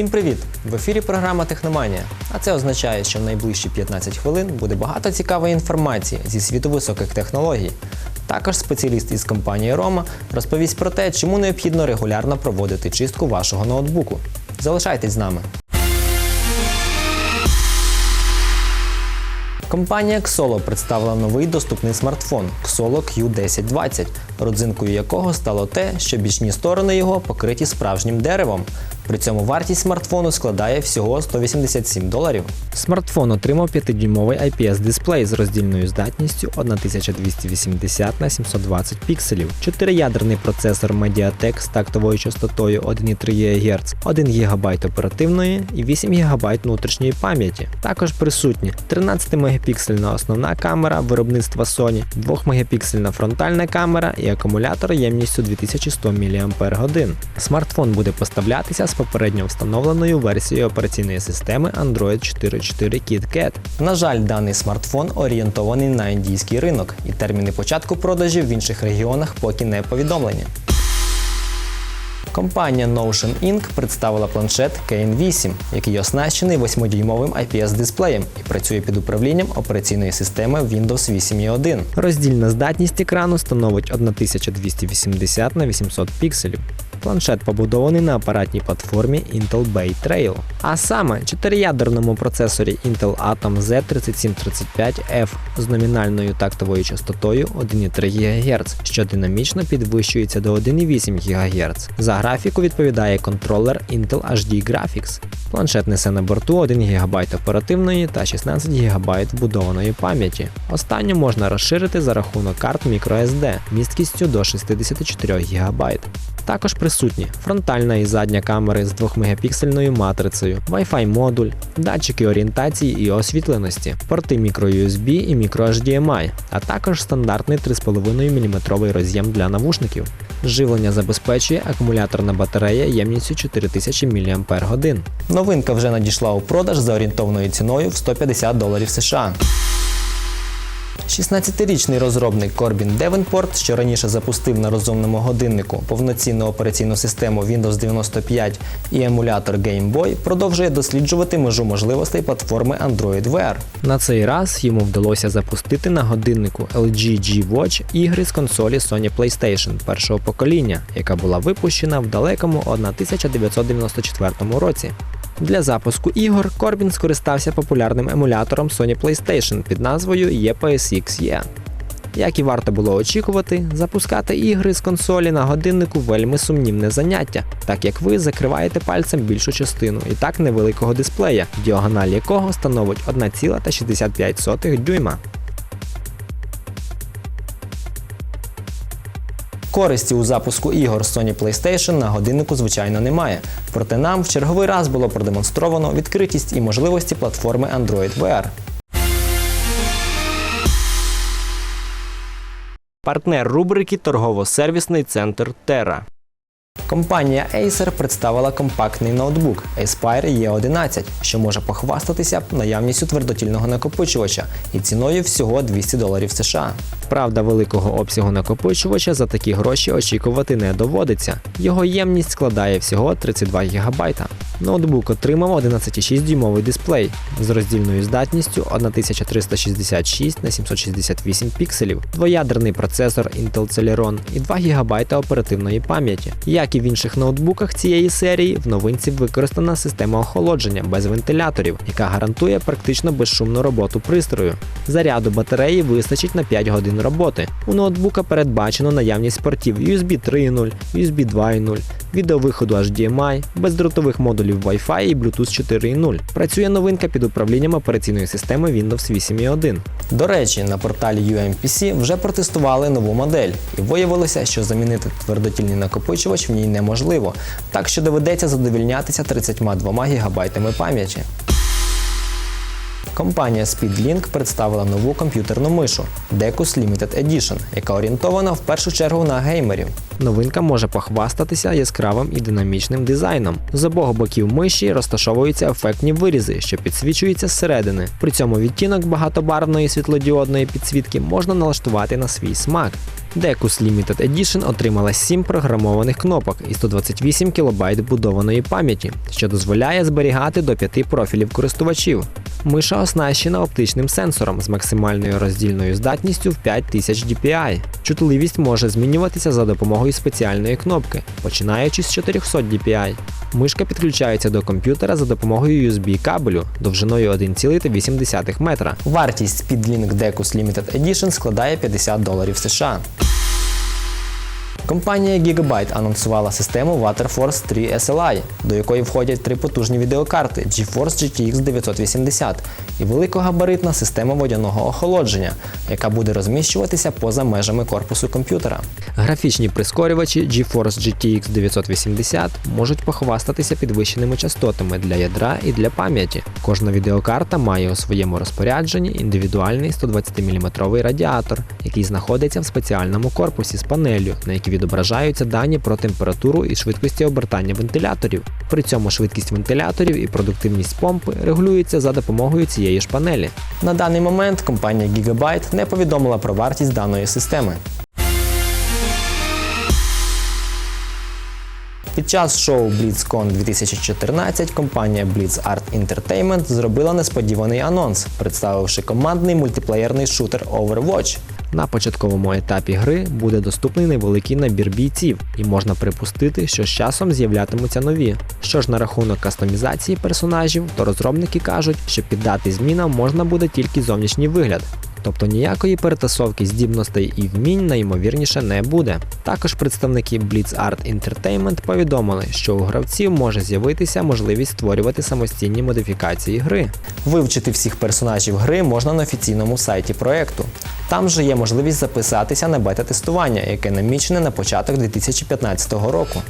Всім привіт! В ефірі програма Техноманія. А це означає, що в найближчі 15 хвилин буде багато цікавої інформації зі світу високих технологій. Також спеціаліст із компанії Рома розповість про те, чому необхідно регулярно проводити чистку вашого ноутбуку. Залишайтесь з нами. Компанія Xolo представила новий доступний смартфон Xolo Q1020, родзинкою якого стало те, що бічні сторони його покриті справжнім деревом. При цьому вартість смартфону складає всього 187 доларів. Смартфон отримав 5-дюймовий IPS-дисплей з роздільною здатністю 1280 на 720 пікселів, 4-ядерний процесор Mediatek з тактовою частотою 1,3 ГГц, 1 ГБ оперативної і 8 ГБ внутрішньої пам'яті. Також присутні 13-мегапіксельна основна камера виробництва Sony, 2-мегапіксельна фронтальна камера і акумулятор ємністю 2100 мАч. Смартфон буде поставлятися з попередньо встановленою версією операційної системи Android 4.4 KitKat. На жаль, даний смартфон орієнтований на індійський ринок, і терміни початку продажів в інших регіонах поки не повідомлені. Компанія Notion Inc. представила планшет KN8, який оснащений 8-дюймовим IPS-дисплеєм і працює під управлінням операційної системи Windows 8.1. Роздільна здатність екрану становить 1280 на 800 пікселів. Планшет побудований на апаратній платформі Intel Bay Trail, а саме 4-ядерному процесорі Intel Atom Z3735F з номінальною тактовою частотою 1,3 ГГц, що динамічно підвищується до 1,8 ГГц. За графіку відповідає контролер Intel HD Graphics. Планшет несе на борту 1 ГБ оперативної та 16 ГБ вбудованої пам'яті. Останню можна розширити за рахунок карт microSD місткістю до 64 ГБ. Також присутні фронтальна і задня камери з 2-мегапіксельною матрицею, Wi-Fi модуль, датчики орієнтації і освітленості, порти microUSB і microHDMI, а також стандартний 3,5 мм роз'єм для навушників. Живлення забезпечує акумуляторна батарея ємністю 4000 мАч. Новинка вже надійшла у продаж за орієнтовною ціною в 150 доларів США. 16-річний розробник Корбін Девенпорт, що раніше запустив на розумному годиннику повноцінну операційну систему Windows 95 і емулятор Game Boy, продовжує досліджувати межу можливостей платформи Android Wear. На цей раз йому вдалося запустити на годиннику LG G-Watch ігри з консолі Sony PlayStation першого покоління, яка була випущена в далекому 1994 році. Для запуску ігор Корбін скористався популярним емулятором Sony PlayStation під назвою EPSX-E. Як і варто було очікувати, запускати ігри з консолі на годиннику вельми сумнівне заняття, так як ви закриваєте пальцем більшу частину і так невеликого дисплея, діагональ якого становить 1,65 дюйма. Користі у запуску ігор Sony PlayStation на годиннику, звичайно, немає. Проте нам в черговий раз було продемонстровано відкритість і можливості платформи Android Wear. Партнер рубрики Торгово-сервісний центр Terra. Компанія Acer представила компактний ноутбук Aspire E11, що може похвастатися наявністю твердотільного накопичувача і ціною всього 200 доларів США. Правда, великого обсягу накопичувача за такі гроші очікувати не доводиться. Його ємність складає всього 32 ГБ. Ноутбук отримав 11,6 дюймовий дисплей з роздільною здатністю 1366 на 768 пікселів, двоядерний процесор Intel Celeron і 2 ГБ оперативної пам'яті. Як і в інших ноутбуках цієї серії, в новинці використана система охолодження без вентиляторів, яка гарантує практично безшумну роботу пристрою. Заряду батареї вистачить на 5 годин роботи. У ноутбука передбачено наявність портів USB 3.0, USB 2.0, відеовиходу HDMI, бездротових модулів Wi-Fi і Bluetooth 4.0. Працює новинка під управлінням операційної системи Windows 8.1. До речі, на порталі UMPC вже протестували нову модель, і виявилося, що замінити твердотільний накопичувач в ній неможливо, так що доведеться задовільнятися 32 ГБ пам'яті. Компанія SpeedLink представила нову комп'ютерну мишу Decus Limited Edition, яка орієнтована в першу чергу на геймерів. Новинка може похвастатися яскравим і динамічним дизайном. З обох боків миші розташовуються ефектні вирізи, що підсвічуються зсередини. При цьому відтінок багатобарвної світлодіодної підсвітки можна налаштувати на свій смак. Decus Limited Edition отримала 7 програмованих кнопок і 128 кБ будованої пам'яті, що дозволяє зберігати до 5 профілів користувачів. Миша оснащена оптичним сенсором з максимальною роздільною здатністю в 5000 dpi. Чутливість може змінюватися за допомогою спеціальної кнопки, починаючи з 400 dpi. Мишка підключається до комп'ютера за допомогою USB кабелю довжиною 1,8 метра. Вартість PidLink Decus Limited Edition складає 50 доларів США. Компанія Gigabyte анонсувала систему WaterForce 3 SLI, до якої входять три потужні відеокарти GeForce GTX 980 і великогабаритна система водяного охолодження, яка буде розміщуватися поза межами корпусу комп'ютера. Графічні прискорювачі GeForce GTX 980 можуть похвастатися підвищеними частотами для ядра і для пам'яті. Кожна відеокарта має у своєму розпорядженні індивідуальний 120-мм радіатор, який знаходиться в спеціальному корпусі з панелью, на якій відображаються дані про температуру і швидкості обертання вентиляторів. При цьому швидкість вентиляторів і продуктивність помпи регулюються за допомогою цієї ж панелі. На даний момент компанія Gigabyte не повідомила про вартість даної системи. Під час шоу BlitzCon 2014 компанія Blitz Art Entertainment зробила несподіваний анонс, представивши командний мультиплеєрний шутер Overwatch. На початковому етапі гри буде доступний невеликий набір бійців, і можна припустити, що з часом з'являтимуться нові. Що ж на рахунок кастомізації персонажів, то розробники кажуть, що піддати змінам можна буде тільки зовнішній вигляд. Тобто ніякої перетасовки здібностей і вмінь найімовірніше не буде. Також представники Blitz Art Entertainment повідомили, що у гравців може з'явитися можливість створювати самостійні модифікації гри. Вивчити всіх персонажів гри можна на офіційному сайті проекту. Там же є можливість записатися на бета-тестування, яке намічене на початок 2015 року.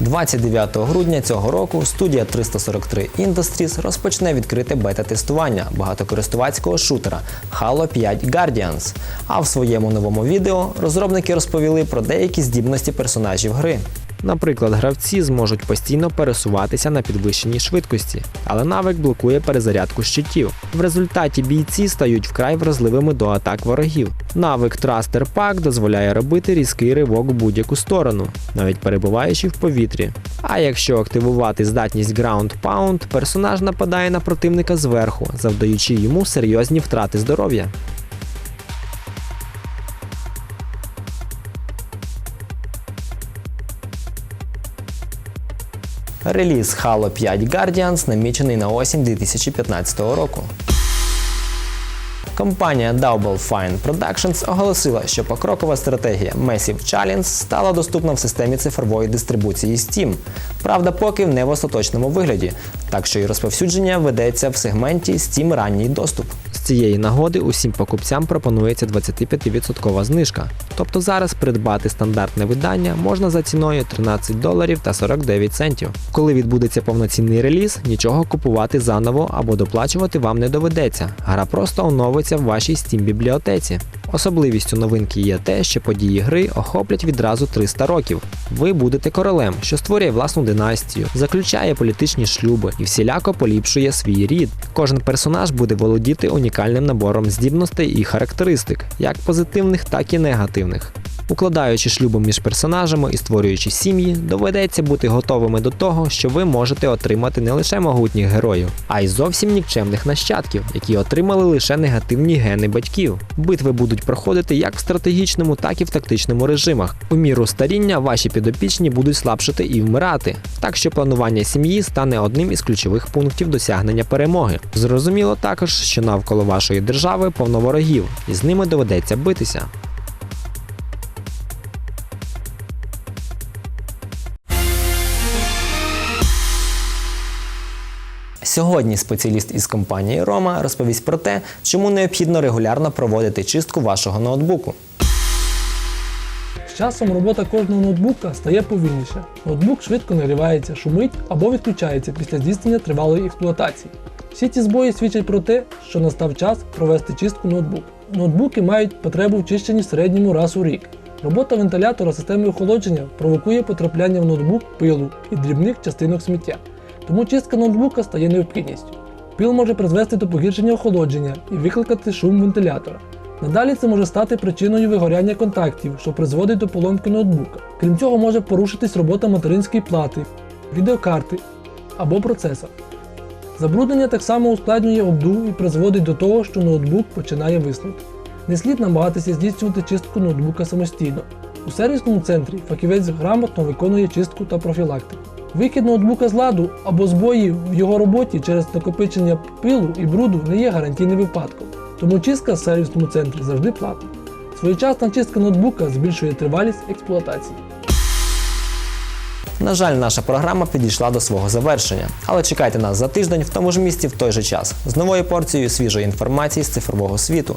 29 грудня цього року студія 343 Industries розпочне відкрите бета-тестування багатокористувацького шутера Halo 5 Guardians. А в своєму новому відео розробники розповіли про деякі здібності персонажів гри. Наприклад, гравці зможуть постійно пересуватися на підвищеній швидкості, але навик блокує перезарядку щитів. В результаті бійці стають вкрай вразливими до атак ворогів. Навик Thruster Pack дозволяє робити різкий ривок в будь-яку сторону, навіть перебуваючи в повітрі. А якщо активувати здатність Ground Pound, персонаж нападає на противника зверху, завдаючи йому серйозні втрати здоров'я. Реліз Halo 5 Guardians намічений на осінь 2015 року. Компанія Double Fine Productions оголосила, що покрокова стратегія Massive Challenge стала доступна в системі цифрової дистрибуції Steam. Правда, поки не в остаточному вигляді, так що і розповсюдження ведеться в сегменті Steam ранній доступ. З цієї нагоди усім покупцям пропонується 25% знижка. Тобто зараз придбати стандартне видання можна за ціною 13 доларів та 49 центів. Коли відбудеться повноцінний реліз, нічого купувати заново або доплачувати вам не доведеться. Гра просто оновиться в вашій Steam бібліотеці. Особливістю новинки є те, що події гри охоплять відразу 300 років. Ви будете королем, що створює власну династію, заключає політичні шлюби і всіляко поліпшує свій рід. Кожен персонаж буде володіти унікальним набором здібностей і характеристик, як позитивних, так і негативних. Укладаючи шлюби між персонажами і створюючи сім'ї, доведеться бути готовими до того, що ви можете отримати не лише могутніх героїв, а й зовсім нікчемних нащадків, які отримали лише негативні гени батьків. Битви будуть проходити як в стратегічному, так і в тактичному режимах. У міру старіння ваші підопічні будуть слабшати і вмирати, так що планування сім'ї стане одним із ключових пунктів досягнення перемоги. Зрозуміло також, що навколо вашої держави повно ворогів, і з ними доведеться битися. Сьогодні спеціаліст із компанії Рома розповість про те, чому необхідно регулярно проводити чистку вашого ноутбуку. З часом робота кожного ноутбука стає повільніше. Ноутбук швидко нагрівається, шумить або відключається після здійснення тривалої експлуатації. Всі ці збої свідчать про те, що настав час провести чистку ноутбуку. Ноутбуки мають потребу в чищенні в середньому раз у рік. Робота вентилятора системи охолодження провокує потрапляння в ноутбук пилу і дрібних частинок сміття. Тому чистка ноутбука стає необхідністю. Пил може призвести до погіршення охолодження і викликати шум вентилятора. Надалі це може стати причиною вигоряння контактів, що призводить до поломки ноутбука. Крім цього, може порушитись робота материнської плати, відеокарти або процесора. Забруднення так само ускладнює обдув і призводить до того, що ноутбук починає виснути. Не слід намагатися здійснювати чистку ноутбука самостійно. У сервісному центрі фахівець грамотно виконує чистку та профілактику. Вихід ноутбука з ладу або збої в його роботі через накопичення пилу і бруду не є гарантійним випадком, тому чистка в сервісному центрі завжди платна. Своєчасна чистка ноутбука збільшує тривалість експлуатації. На жаль, наша програма підійшла до свого завершення, але чекайте нас за тиждень в тому ж місці в той же час з новою порцією свіжої інформації з цифрового світу.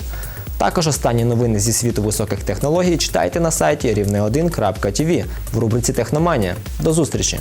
Також останні новини зі світу високих технологій читайте на сайті рівне1.tv в рубриці Техноманія. До зустрічі!